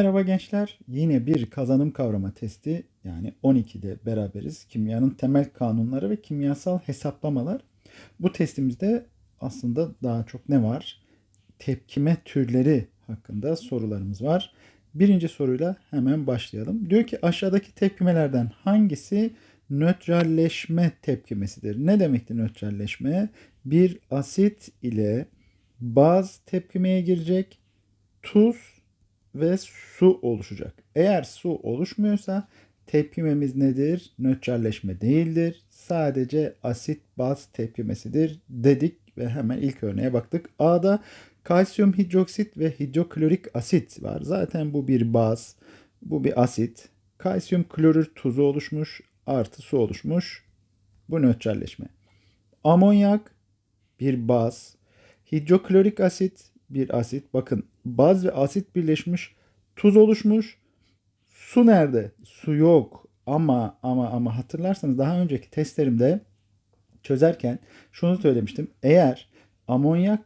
Merhaba gençler. Yine bir kazanım kavrama testi yani 12'de beraberiz. Kimyanın temel kanunları ve kimyasal hesaplamalar. Bu testimizde aslında daha çok ne var? Tepkime türleri hakkında sorularımız var. Birinci soruyla hemen başlayalım. Diyor ki aşağıdaki tepkimelerden hangisi nötralleşme tepkimesidir? Ne demekti nötralleşme? Bir asit ile baz tepkimeye girecek. Tuz ve su oluşacak. Eğer su oluşmuyorsa tepkimemiz nedir? Nötralleşme değildir. Sadece asit baz tepkimesidir dedik ve hemen ilk örneğe baktık. A'da kalsiyum hidroksit ve hidroklorik asit var. Zaten bu bir baz, bu bir asit. Kalsiyum klorür tuzu oluşmuş, artı su oluşmuş. Bu nötralleşme. Amonyak bir baz, hidroklorik asit bir asit. Bakın baz ve asit birleşmiş. Tuz oluşmuş. Su nerede? Su yok. Ama ama ama hatırlarsanız daha önceki testlerimde çözerken şunu söylemiştim. Eğer amonyak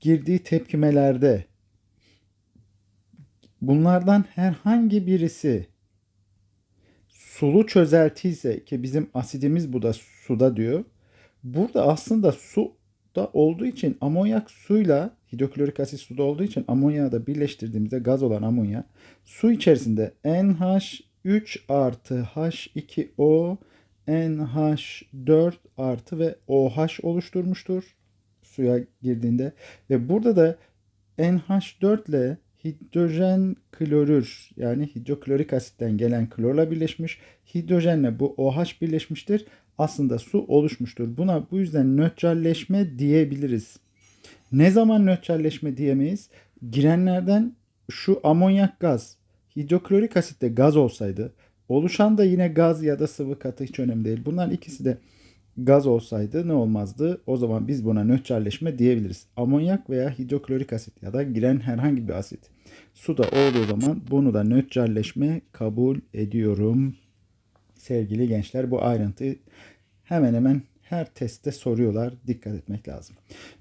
girdiği tepkimelerde bunlardan herhangi birisi sulu çözelti ise ki bizim asidimiz bu da suda diyor. Burada aslında su da olduğu için amonyak suyla hidroklorik asit suda olduğu için amonyağı da birleştirdiğimizde gaz olan amonyak su içerisinde NH3 artı H2O NH4 artı ve OH oluşturmuştur suya girdiğinde ve burada da NH4 ile hidrojen klorür yani hidroklorik asitten gelen klorla birleşmiş. Hidrojenle bu OH birleşmiştir. Aslında su oluşmuştur. Buna bu yüzden nötralleşme diyebiliriz. Ne zaman nötralleşme diyemeyiz? Girenlerden şu amonyak gaz, hidroklorik asitte gaz olsaydı, oluşan da yine gaz ya da sıvı katı hiç önemli değil. Bunların ikisi de gaz olsaydı ne olmazdı? O zaman biz buna nötralleşme diyebiliriz. Amonyak veya hidroklorik asit ya da giren herhangi bir asit. Suda olduğu zaman bunu da nötralleşme kabul ediyorum. Sevgili gençler bu ayrıntıyı hemen hemen her testte soruyorlar. Dikkat etmek lazım.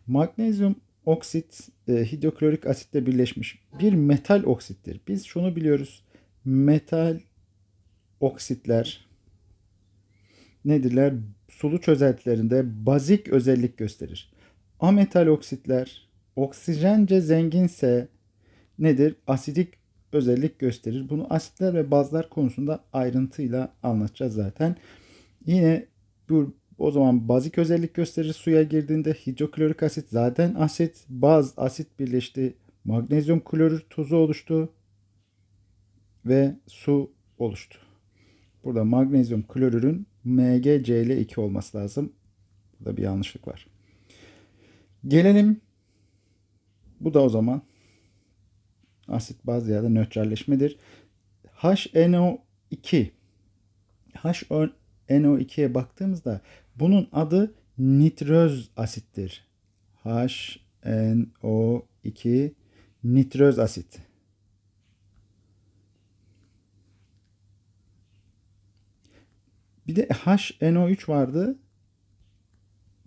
Magnezyum oksit e, hidroklorik asitle birleşmiş bir metal oksittir. Biz şunu biliyoruz. Metal oksitler nedirler? Sulu çözeltilerinde bazik özellik gösterir. Ametal oksitler oksijence zenginse nedir? Asidik özellik gösterir. Bunu asitler ve bazlar konusunda ayrıntıyla anlatacağız zaten. Yine bu o zaman bazik özellik gösterir suya girdiğinde hidroklorik asit zaten asit, baz asit birleşti. Magnezyum klorür tuzu oluştu ve su oluştu. Burada magnezyum klorürün MgCl2 olması lazım. Burada bir yanlışlık var. Gelelim. Bu da o zaman asit baz ya da nötralleşmedir. HNO2 HNO2'ye baktığımızda bunun adı nitröz asittir. HNO2 nitröz asit. Bir de HNO3 vardı.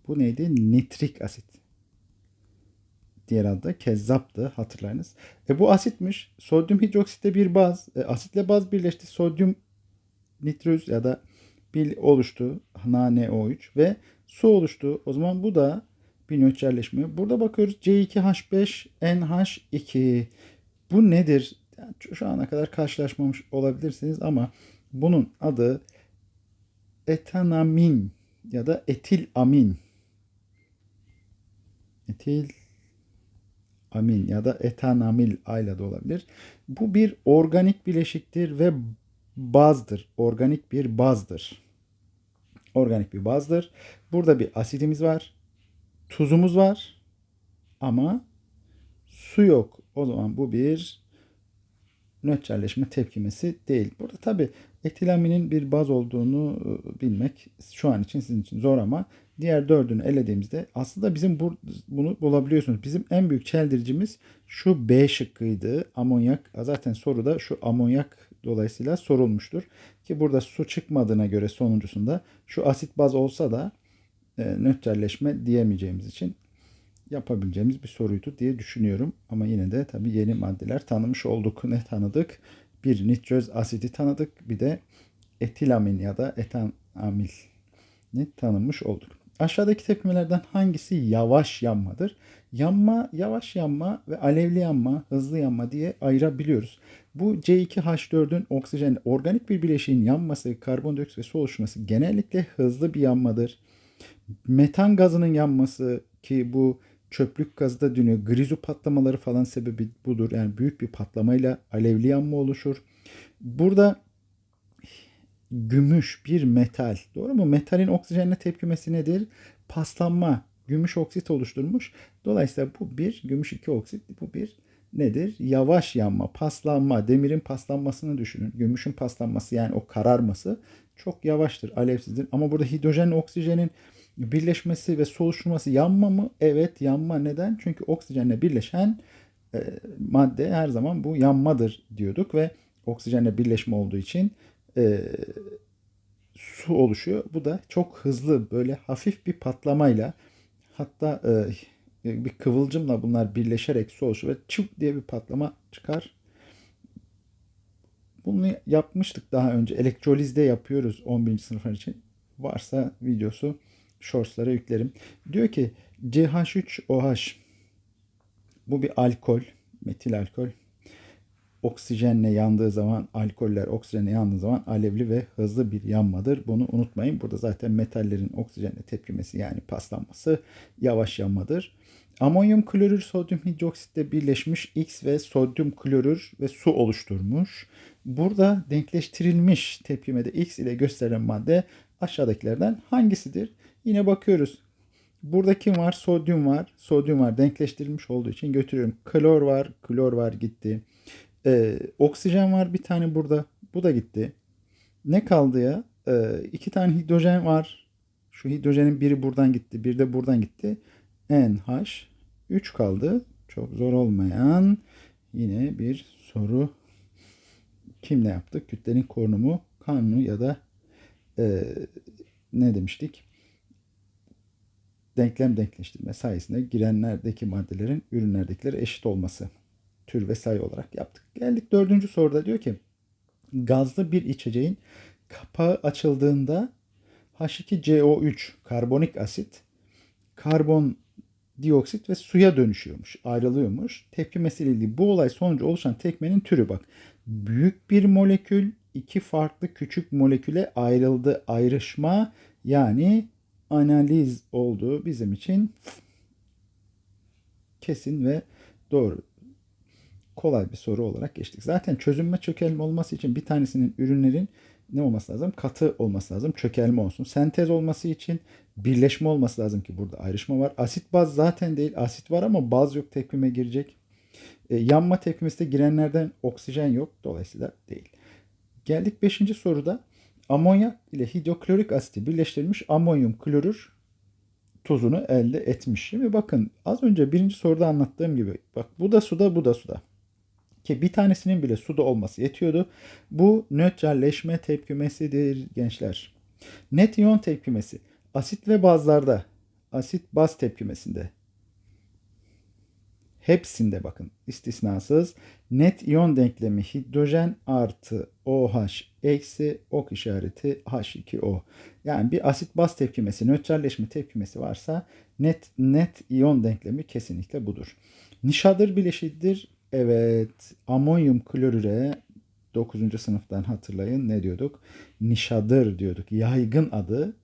Bu neydi? Nitrik asit. Diğer adı da kezzaptı hatırlarınız. E bu asitmiş. Sodyum hidroksitte bir baz. E, asitle baz birleşti. Sodyum nitröz ya da bir oluştu. NaNO3 ve su oluştu. O zaman bu da bir nötralleşme. Burada bakıyoruz C2H5NH2. Bu nedir? Yani şu ana kadar karşılaşmamış olabilirsiniz ama bunun adı etanamin ya da etil amin. Etil amin ya da etanamil ayla da olabilir. Bu bir organik bileşiktir ve bazdır. Organik bir bazdır. Organik bir bazdır. Burada bir asidimiz var. Tuzumuz var. Ama su yok. O zaman bu bir nötralleşme tepkimesi değil. Burada tabi etilaminin bir baz olduğunu e, bilmek şu an için sizin için zor ama diğer dördünü elediğimizde aslında bizim bu, bunu bulabiliyorsunuz. Bizim en büyük çeldiricimiz şu B şıkkıydı. Amonyak. Zaten soruda şu amonyak dolayısıyla sorulmuştur. Ki burada su çıkmadığına göre sonuncusunda şu asit baz olsa da e, nötralleşme diyemeyeceğimiz için yapabileceğimiz bir soruydu diye düşünüyorum. Ama yine de tabii yeni maddeler tanımış olduk. Ne tanıdık? Bir nitröz asidi tanıdık. Bir de etilamin ya da etanamil ne tanımış olduk. Aşağıdaki tepkimelerden hangisi yavaş yanmadır? Yanma, yavaş yanma ve alevli yanma, hızlı yanma diye ayırabiliyoruz. Bu C2H4'ün oksijen organik bir bileşiğin yanması, karbondioksit ve su oluşması genellikle hızlı bir yanmadır. Metan gazının yanması ki bu çöplük gazı da dönüyor. Grizu patlamaları falan sebebi budur. Yani büyük bir patlamayla alevli yanma oluşur. Burada gümüş bir metal. Doğru mu? Metalin oksijenle tepkimesi nedir? Paslanma. Gümüş oksit oluşturmuş. Dolayısıyla bu bir gümüş iki oksit. Bu bir nedir? Yavaş yanma, paslanma. Demirin paslanmasını düşünün. Gümüşün paslanması yani o kararması çok yavaştır, alevsizdir. Ama burada hidrojenle oksijenin birleşmesi ve soluşması yanma mı? Evet yanma. Neden? Çünkü oksijenle birleşen e, madde her zaman bu yanmadır diyorduk ve oksijenle birleşme olduğu için e, su oluşuyor. Bu da çok hızlı böyle hafif bir patlamayla hatta e, bir kıvılcımla bunlar birleşerek su oluşur ve çıp diye bir patlama çıkar. Bunu yapmıştık daha önce. Elektrolizde yapıyoruz 11. sınıflar için. Varsa videosu shortslara yüklerim. Diyor ki CH3OH bu bir alkol, metil alkol. Oksijenle yandığı zaman, alkoller oksijenle yandığı zaman alevli ve hızlı bir yanmadır. Bunu unutmayın. Burada zaten metallerin oksijenle tepkimesi yani paslanması yavaş yanmadır. Amonyum klorür sodyum hidroksitle birleşmiş X ve sodyum klorür ve su oluşturmuş. Burada denkleştirilmiş tepkimede X ile gösterilen madde aşağıdakilerden hangisidir? Yine bakıyoruz. Burada kim var? Sodyum var. Sodyum var. Denkleştirilmiş olduğu için götürüyorum. Klor var. Klor var gitti. Ee, oksijen var bir tane burada. Bu da gitti. Ne kaldı ya? Ee, iki tane hidrojen var. Şu hidrojenin biri buradan gitti. Bir de buradan gitti. NH 3 kaldı. Çok zor olmayan yine bir soru. Kimle yaptık? Kütlenin korunumu kanunu ya da e, ne demiştik? denklem denkleştirme sayesinde girenlerdeki maddelerin ürünlerdekileri eşit olması tür ve olarak yaptık. Geldik dördüncü soruda diyor ki gazlı bir içeceğin kapağı açıldığında H2CO3 karbonik asit karbon dioksit ve suya dönüşüyormuş, ayrılıyormuş. Tepkimesiyle ilgili bu olay sonucu oluşan tekmenin türü bak. Büyük bir molekül iki farklı küçük moleküle ayrıldı. Ayrışma yani analiz olduğu bizim için kesin ve doğru. Kolay bir soru olarak geçtik. Zaten çözünme çökelme olması için bir tanesinin ürünlerin ne olması lazım? Katı olması lazım. Çökelme olsun. Sentez olması için birleşme olması lazım ki burada ayrışma var. Asit baz zaten değil. Asit var ama baz yok tepkime girecek. E, yanma tepkimesine girenlerden oksijen yok. Dolayısıyla değil. Geldik 5. soruda. Amonyak ile hidroklorik asiti birleştirilmiş amonyum klorür tozunu elde etmiş. Şimdi bakın az önce birinci soruda anlattığım gibi bak bu da suda bu da suda. Ki bir tanesinin bile suda olması yetiyordu. Bu nötralleşme tepkimesidir gençler. Net iyon tepkimesi asit ve bazlarda asit baz tepkimesinde hepsinde bakın istisnasız net iyon denklemi hidrojen artı OH eksi ok işareti H2O. Yani bir asit baz tepkimesi, nötralleşme tepkimesi varsa net net iyon denklemi kesinlikle budur. Nişadır bileşiğidir. Evet. Amonyum klorüre 9. sınıftan hatırlayın ne diyorduk? Nişadır diyorduk. Yaygın adı,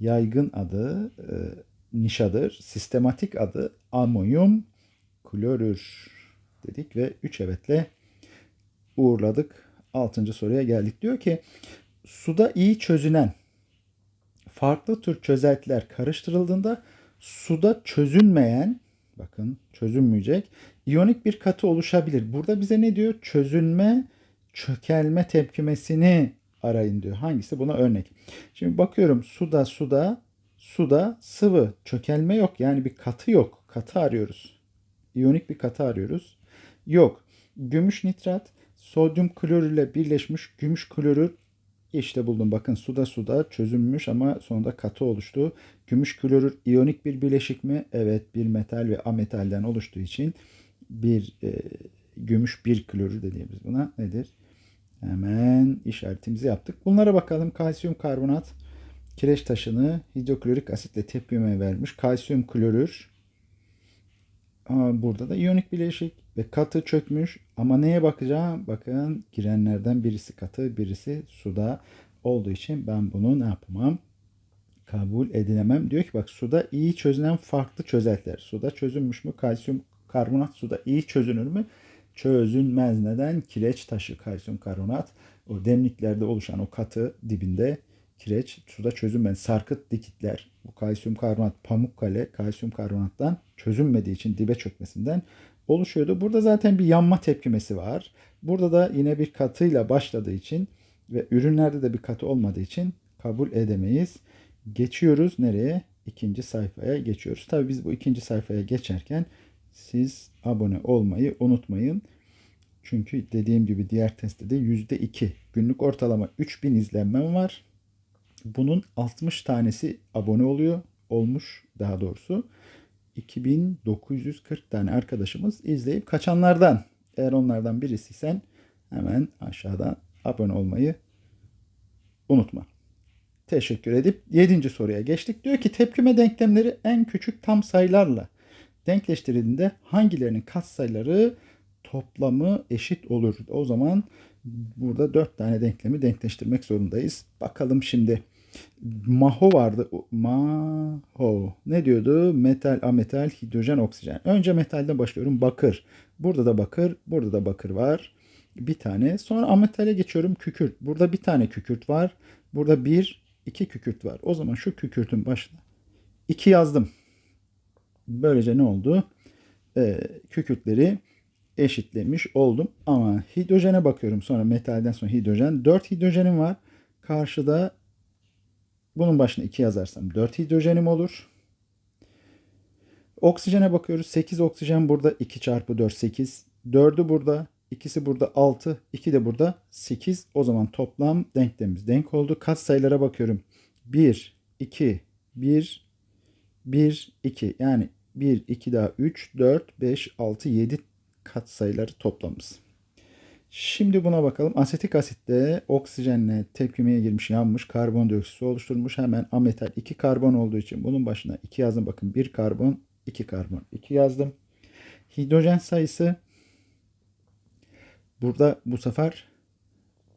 yaygın adı e, nişadır. Sistematik adı amonyum klorür dedik ve 3 evetle uğurladık. 6. soruya geldik. Diyor ki suda iyi çözünen farklı tür çözeltiler karıştırıldığında suda çözünmeyen bakın çözünmeyecek iyonik bir katı oluşabilir. Burada bize ne diyor? Çözünme çökelme tepkimesini arayın diyor. Hangisi buna örnek? Şimdi bakıyorum suda suda suda sıvı çökelme yok. Yani bir katı yok. Katı arıyoruz. İyonik bir katı arıyoruz. Yok. Gümüş nitrat sodyum klorür ile birleşmiş gümüş klorür İşte buldum. Bakın suda suda çözünmüş ama sonunda katı oluştu. Gümüş klorür iyonik bir bileşik mi? Evet bir metal ve ametalden oluştuğu için bir e, gümüş bir klorür dediğimiz buna nedir? Hemen işaretimizi yaptık. Bunlara bakalım. Kalsiyum karbonat kireç taşını hidroklorik asitle tepkime vermiş. Kalsiyum klorür burada da iyonik bileşik ve katı çökmüş. Ama neye bakacağım? Bakın girenlerden birisi katı, birisi suda olduğu için ben bunu ne yapamam? Kabul edilemem. Diyor ki bak suda iyi çözünen farklı çözeltiler. Suda çözünmüş mü? Kalsiyum karbonat suda iyi çözünür mü? Çözünmez. Neden? Kireç taşı kalsiyum karbonat. O demliklerde oluşan o katı dibinde kireç suda çözünmez. Sarkıt dikitler bu kalsiyum karbonat pamukkale kalsiyum karbonattan çözünmediği için dibe çökmesinden oluşuyordu. Burada zaten bir yanma tepkimesi var. Burada da yine bir katıyla başladığı için ve ürünlerde de bir katı olmadığı için kabul edemeyiz. Geçiyoruz nereye? İkinci sayfaya geçiyoruz. Tabii biz bu ikinci sayfaya geçerken siz abone olmayı unutmayın. Çünkü dediğim gibi diğer testte de %2 günlük ortalama 3000 izlenmem var. Bunun 60 tanesi abone oluyor. Olmuş daha doğrusu. 2940 tane arkadaşımız izleyip kaçanlardan. Eğer onlardan birisiysen hemen aşağıdan abone olmayı unutma. Teşekkür edip 7. soruya geçtik. Diyor ki tepkime denklemleri en küçük tam sayılarla denkleştirildiğinde hangilerinin katsayıları toplamı eşit olur? O zaman burada 4 tane denklemi denkleştirmek zorundayız. Bakalım şimdi. Maho vardı. Maho. Ne diyordu? Metal, ametal, hidrojen, oksijen. Önce metalden başlıyorum. Bakır. Burada da bakır, burada da bakır var. Bir tane. Sonra ametale geçiyorum. Kükürt. Burada bir tane kükürt var. Burada bir, iki kükürt var. O zaman şu kükürtün başına iki yazdım. Böylece ne oldu? Ee, kükürtleri eşitlemiş oldum. Ama hidrojene bakıyorum. Sonra metalden sonra hidrojen. 4 hidrojenim var. Karşıda bunun başına 2 yazarsam 4 hidrojenim olur. Oksijene bakıyoruz. 8 oksijen burada 2 çarpı 4 8. 4'ü burada. ikisi burada 6. 2 de burada 8. O zaman toplam denklemimiz denk oldu. Kat sayılara bakıyorum. 1, 2, 1, 1, 2. Yani 1, 2 daha 3, 4, 5, 6, 7 kat sayıları toplamımız. Şimdi buna bakalım. Asetik asitte oksijenle tepkimeye girmiş, yanmış, karbondioksit oluşturmuş. Hemen ametal 2 karbon olduğu için bunun başına 2 yazdım. Bakın 1 karbon, 2 karbon, 2 yazdım. Hidrojen sayısı burada bu sefer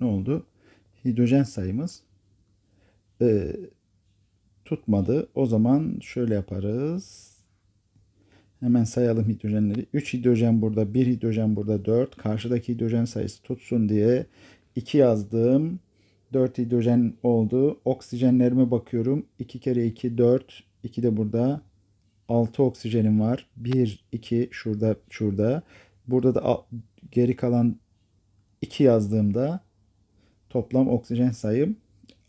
ne oldu? Hidrojen sayımız e, tutmadı. O zaman şöyle yaparız. Hemen sayalım hidrojenleri. 3 hidrojen burada, 1 hidrojen burada, 4. Karşıdaki hidrojen sayısı tutsun diye 2 yazdım. 4 hidrojen oldu. Oksijenlerime bakıyorum. 2 kere 2 4. 2 de burada. 6 oksijenim var. 1 2 şurada şurada. Burada da geri kalan 2 yazdığımda toplam oksijen sayım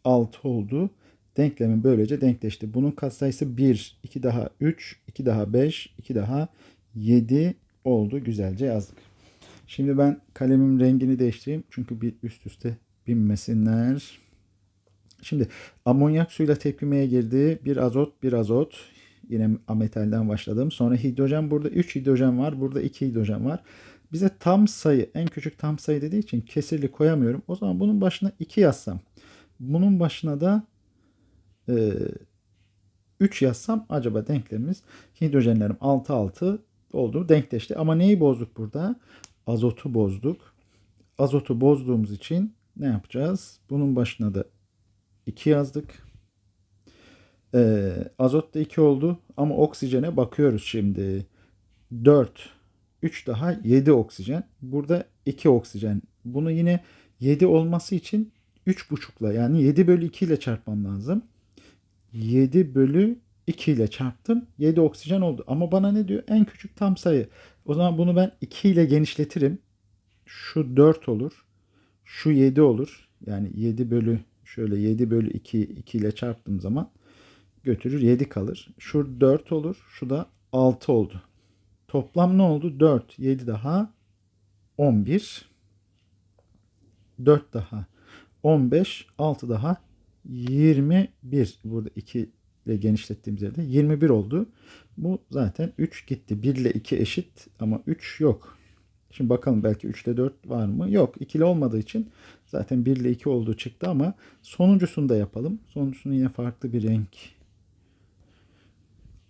6 oldu. Denklemin böylece denkleşti. Bunun katsayısı 1, 2 daha 3, 2 daha 5, 2 daha 7 oldu. Güzelce yazdık. Şimdi ben kalemimin rengini değiştireyim. Çünkü bir üst üste binmesinler. Şimdi amonyak suyla tepkimeye girdi. Bir azot, bir azot. Yine ametalden başladım. Sonra hidrojen burada 3 hidrojen var. Burada 2 hidrojen var. Bize tam sayı, en küçük tam sayı dediği için kesirli koyamıyorum. O zaman bunun başına 2 yazsam. Bunun başına da 3 yazsam acaba denklemimiz hidrojenlerim 6 6 oldu denkleşti. Ama neyi bozduk burada? Azotu bozduk. Azotu bozduğumuz için ne yapacağız? Bunun başına da 2 yazdık. Ee, azot da 2 oldu ama oksijene bakıyoruz şimdi. 4 3 daha 7 oksijen. Burada 2 oksijen. Bunu yine 7 olması için 3,5'la yani 7 bölü 2 ile çarpmam lazım. 7 bölü 2 ile çarptım. 7 oksijen oldu. Ama bana ne diyor? En küçük tam sayı. O zaman bunu ben 2 ile genişletirim. Şu 4 olur. Şu 7 olur. Yani 7 bölü şöyle 7 bölü 2 2 ile çarptığım zaman götürür 7 kalır. Şu 4 olur. Şu da 6 oldu. Toplam ne oldu? 4, 7 daha 11. 4 daha 15, 6 daha 21. Burada 2 ile genişlettiğimiz yerde 21 oldu. Bu zaten 3 gitti. 1 ile 2 eşit ama 3 yok. Şimdi bakalım belki 3 ile 4 var mı? Yok. 2 ile olmadığı için zaten 1 ile 2 olduğu çıktı ama sonuncusunu da yapalım. Sonuncusunu yine farklı bir renk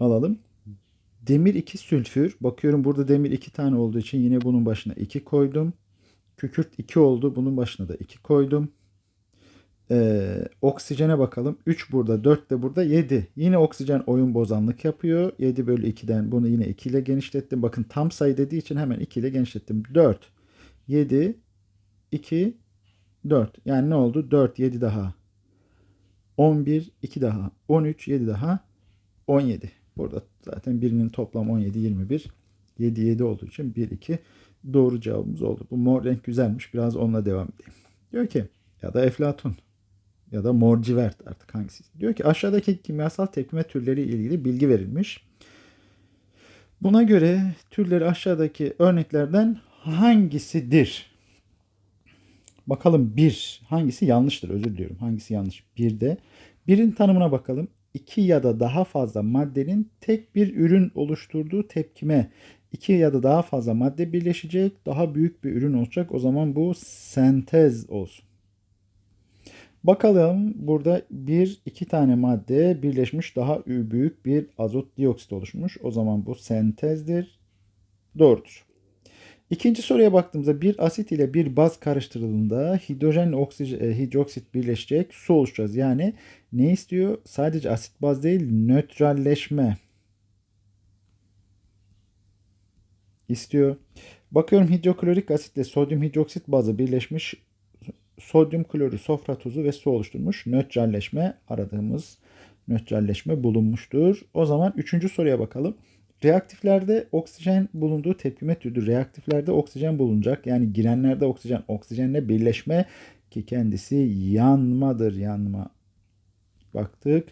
alalım. Demir 2 sülfür. Bakıyorum burada demir 2 tane olduğu için yine bunun başına 2 koydum. Kükürt 2 oldu. Bunun başına da 2 koydum. Ee, oksijene bakalım. 3 burada, 4 de burada, 7. Yine oksijen oyun bozanlık yapıyor. 7 bölü 2'den bunu yine 2 ile genişlettim. Bakın tam sayı dediği için hemen 2 ile genişlettim. 4, 7, 2, 4. Yani ne oldu? 4, 7 daha. 11, 2 daha. 13, 7 daha. 17. Burada zaten birinin toplam 17, 21. 7, 7 olduğu için 1, 2 doğru cevabımız oldu. Bu mor renk güzelmiş. Biraz onunla devam edeyim. Diyor ki ya da Eflatun ya da morcivert artık hangisi. Diyor ki aşağıdaki kimyasal tepkime türleri ile ilgili bilgi verilmiş. Buna göre türleri aşağıdaki örneklerden hangisidir? Bakalım bir hangisi yanlıştır özür diliyorum. Hangisi yanlış? Bir de birin tanımına bakalım. İki ya da daha fazla maddenin tek bir ürün oluşturduğu tepkime iki ya da daha fazla madde birleşecek daha büyük bir ürün olacak. O zaman bu sentez olsun. Bakalım burada bir iki tane madde birleşmiş daha büyük bir azot dioksit oluşmuş. O zaman bu sentezdir. Doğrudur. İkinci soruya baktığımızda bir asit ile bir baz karıştırıldığında hidrojenle oksijen, e, hidroksit birleşecek su oluşacağız. Yani ne istiyor? Sadece asit baz değil nötralleşme istiyor. Bakıyorum hidroklorik asitle sodyum hidroksit bazı birleşmiş sodyum klorü, sofra tuzu ve su oluşturmuş. Nötralleşme aradığımız nötralleşme bulunmuştur. O zaman üçüncü soruya bakalım. Reaktiflerde oksijen bulunduğu tepkime türüdür. Reaktiflerde oksijen bulunacak. Yani girenlerde oksijen oksijenle birleşme ki kendisi yanmadır. Yanma. Baktık.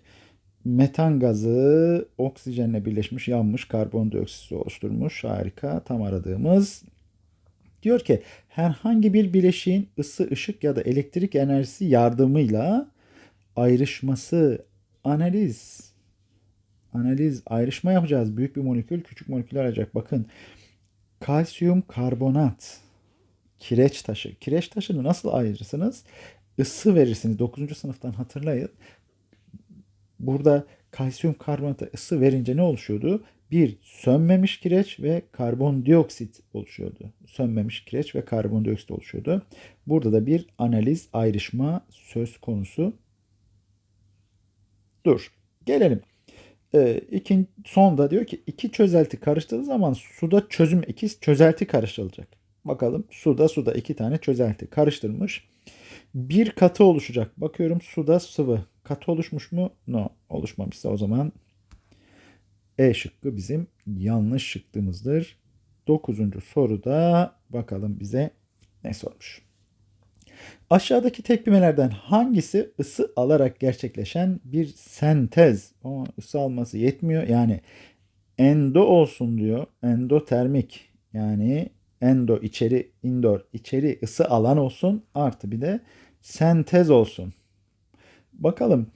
Metan gazı oksijenle birleşmiş yanmış karbondioksit oluşturmuş. Harika. Tam aradığımız Diyor ki herhangi bir bileşiğin ısı, ışık ya da elektrik enerjisi yardımıyla ayrışması, analiz, analiz, ayrışma yapacağız. Büyük bir molekül, küçük molekül arayacak. Bakın kalsiyum karbonat, kireç taşı. Kireç taşını nasıl ayırırsınız? Isı verirsiniz. 9. sınıftan hatırlayın. Burada kalsiyum karbonata ısı verince ne oluşuyordu? Bir sönmemiş kireç ve karbondioksit oluşuyordu. Sönmemiş kireç ve karbondioksit oluşuyordu. Burada da bir analiz ayrışma söz konusu. Dur. Gelelim. Ee, ikin, sonda diyor ki iki çözelti karıştırdığı zaman suda çözüm iki çözelti karıştırılacak. Bakalım suda suda iki tane çözelti karıştırmış. Bir katı oluşacak. Bakıyorum suda sıvı. Katı oluşmuş mu? No. Oluşmamışsa o zaman e şıkkı bizim yanlış şıkkımızdır. Dokuzuncu soruda bakalım bize ne sormuş. Aşağıdaki tepkimelerden hangisi ısı alarak gerçekleşen bir sentez? Ama ısı alması yetmiyor. Yani endo olsun diyor. Endotermik yani endo içeri indoor içeri ısı alan olsun artı bir de sentez olsun. Bakalım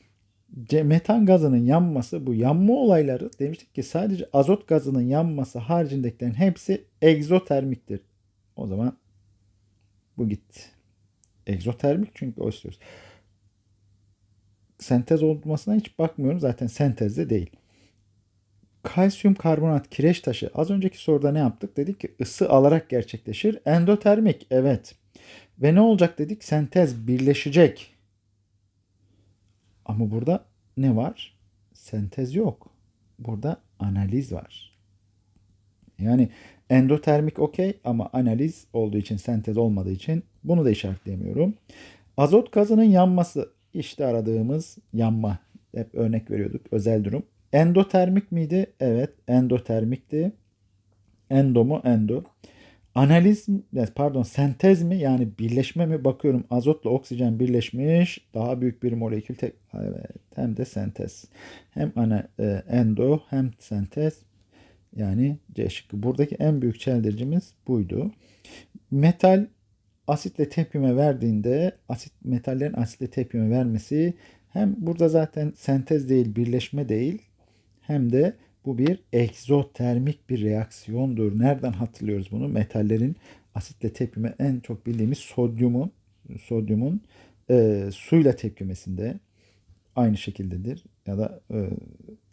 metan gazının yanması bu yanma olayları demiştik ki sadece azot gazının yanması haricindekilerin hepsi egzotermiktir. O zaman bu gitti. Egzotermik çünkü o istiyoruz. Sentez olmasına hiç bakmıyorum. Zaten sentezde değil. Kalsiyum karbonat kireç taşı. Az önceki soruda ne yaptık? Dedik ki ısı alarak gerçekleşir. Endotermik evet. Ve ne olacak dedik? Sentez birleşecek. Ama burada ne var? Sentez yok. Burada analiz var. Yani endotermik okey ama analiz olduğu için sentez olmadığı için bunu da işaretleyemiyorum. Azot gazının yanması işte aradığımız yanma. Hep örnek veriyorduk özel durum. Endotermik miydi? Evet endotermikti. Endo mu? Endo. Analiz pardon sentez mi yani birleşme mi bakıyorum azotla oksijen birleşmiş daha büyük bir molekül tek evet, hem de sentez hem ana e, endo hem sentez yani C şıkkı. Buradaki en büyük çeldiricimiz buydu. Metal asitle tepkime verdiğinde asit metallerin asitle tepkime vermesi hem burada zaten sentez değil birleşme değil hem de bu bir egzotermik bir reaksiyondur. Nereden hatırlıyoruz bunu? Metallerin asitle tepkime en çok bildiğimiz sodyumun sodyumun e, suyla tepkimesinde aynı şekildedir ya da e,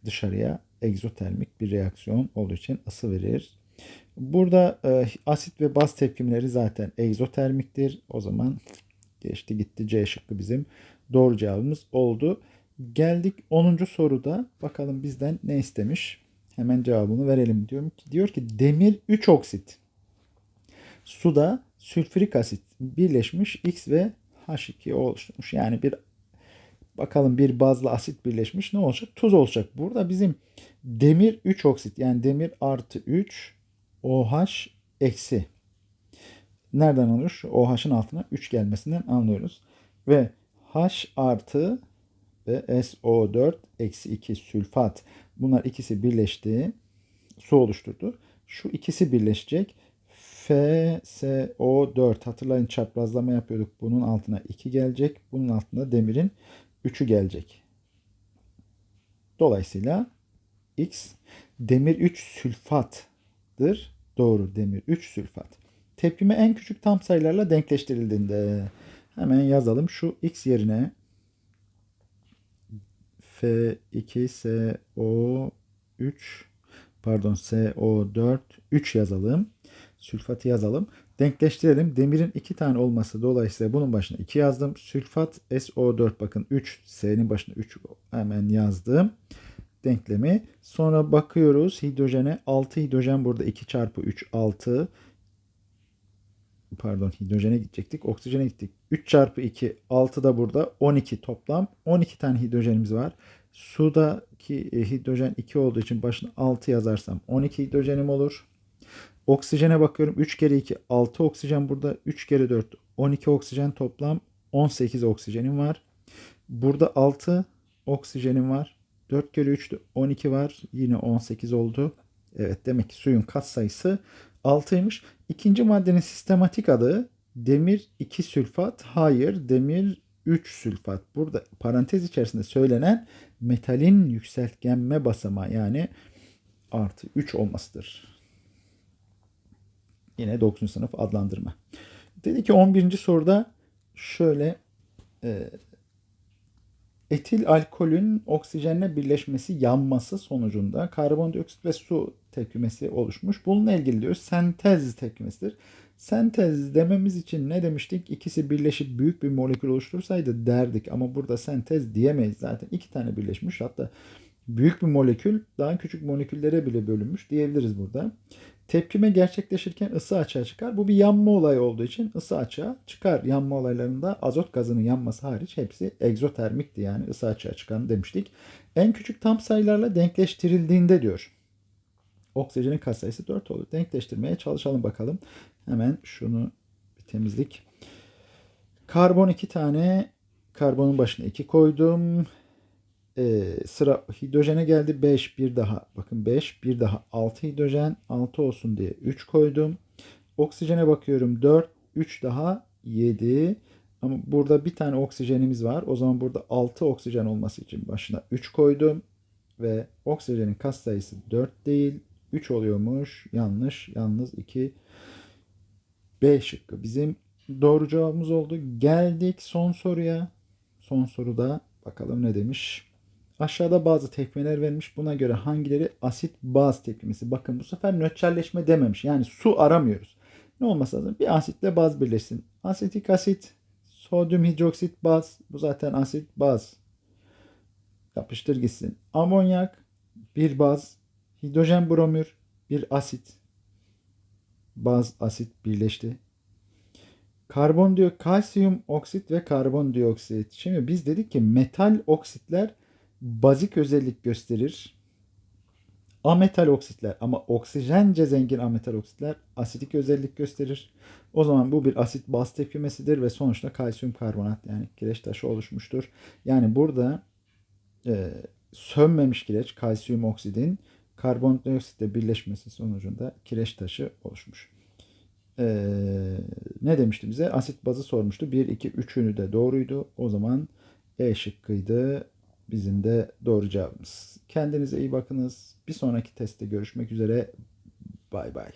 dışarıya egzotermik bir reaksiyon olduğu için ısı verir. Burada e, asit ve baz tepkimeleri zaten egzotermiktir. O zaman geçti gitti C şıkkı bizim doğru cevabımız oldu. Geldik 10. soruda. Bakalım bizden ne istemiş? Hemen cevabını verelim diyorum ki diyor ki demir 3 oksit suda sülfürik asit birleşmiş X ve H2 oluşturmuş. Yani bir bakalım bir bazlı asit birleşmiş ne olacak? Tuz olacak. Burada bizim demir 3 oksit yani demir artı 3 OH eksi. Nereden anlıyoruz? Şu OH'ın altına 3 gelmesinden anlıyoruz. Ve H artı ve SO4 eksi 2 sülfat. Bunlar ikisi birleşti. Su oluşturdu. Şu ikisi birleşecek. FSO4 hatırlayın çaprazlama yapıyorduk. Bunun altına 2 gelecek. Bunun altına demirin 3'ü gelecek. Dolayısıyla X demir 3 sülfattır. Doğru demir 3 sülfat. Tepkime en küçük tam sayılarla denkleştirildiğinde hemen yazalım. Şu X yerine F2SO3 pardon SO4 3 yazalım. Sülfatı yazalım. Denkleştirelim. Demirin 2 tane olması dolayısıyla bunun başına 2 yazdım. Sülfat SO4 bakın 3 S'nin başına 3 hemen yazdım. Denklemi. Sonra bakıyoruz hidrojene. 6 hidrojen burada 2 çarpı 3 6 pardon hidrojene gidecektik. Oksijene gittik. 3 çarpı 2 6 da burada 12 toplam. 12 tane hidrojenimiz var. Sudaki e, hidrojen 2 olduğu için başına 6 yazarsam 12 hidrojenim olur. Oksijene bakıyorum. 3 kere 2 6 oksijen burada. 3 kere 4 12 oksijen toplam 18 oksijenim var. Burada 6 oksijenim var. 4 kere 3 de 12 var. Yine 18 oldu. Evet demek ki suyun kat sayısı 6'ymış. İkinci maddenin sistematik adı demir 2 sülfat. Hayır demir 3 sülfat. Burada parantez içerisinde söylenen metalin yükseltgenme basamağı yani artı 3 olmasıdır. Yine 9. sınıf adlandırma. Dedi ki 11. soruda şöyle e, etil alkolün oksijenle birleşmesi yanması sonucunda karbondioksit ve su tepkimesi oluşmuş. Bununla ilgili diyor sentez tepkimesidir. Sentez dememiz için ne demiştik? İkisi birleşip büyük bir molekül oluştursaydı derdik ama burada sentez diyemeyiz zaten. iki tane birleşmiş hatta büyük bir molekül daha küçük moleküllere bile bölünmüş diyebiliriz burada. Tepkime gerçekleşirken ısı açığa çıkar. Bu bir yanma olayı olduğu için ısı açığa çıkar. Yanma olaylarında azot gazının yanması hariç hepsi egzotermikti yani ısı açığa çıkan demiştik. En küçük tam sayılarla denkleştirildiğinde diyor. Oksijenin katsayısı 4 olur. Denkleştirmeye çalışalım bakalım. Hemen şunu bir temizlik. Karbon 2 tane. Karbonun başına 2 koydum. Ee, sıra hidrojene geldi. 5 bir daha. Bakın 5 bir daha 6 hidrojen. 6 olsun diye 3 koydum. Oksijene bakıyorum 4. 3 daha 7. Ama burada bir tane oksijenimiz var. O zaman burada 6 oksijen olması için başına 3 koydum. Ve oksijenin kas sayısı 4 değil 3 oluyormuş. Yanlış. Yalnız 2. B şıkkı bizim doğru cevabımız oldu. Geldik son soruya. Son soruda bakalım ne demiş. Aşağıda bazı tepkimeler vermiş. Buna göre hangileri asit baz tepkimesi? Bakın bu sefer nötralleşme dememiş. Yani su aramıyoruz. Ne olması lazım? Bir asitle baz birleşsin. Asetik asit, sodyum hidroksit baz. Bu zaten asit baz. Yapıştır gitsin. Amonyak bir baz. Hidrojen bromür bir asit. Baz asit birleşti. Karbondioksit, kalsiyum oksit ve karbondioksit. Şimdi biz dedik ki metal oksitler bazik özellik gösterir. Ametal oksitler ama oksijence zengin ametal oksitler asidik özellik gösterir. O zaman bu bir asit baz tepkimesidir ve sonuçta kalsiyum karbonat yani kireç taşı oluşmuştur. Yani burada e, sönmemiş kireç kalsiyum oksidin karbondioksitle birleşmesi sonucunda kireç taşı oluşmuş. Ee, ne demişti bize? Asit bazı sormuştu. 1, 2, 3'ünü de doğruydu. O zaman E şıkkıydı. Bizim de doğru cevabımız. Kendinize iyi bakınız. Bir sonraki testte görüşmek üzere. Bay bay.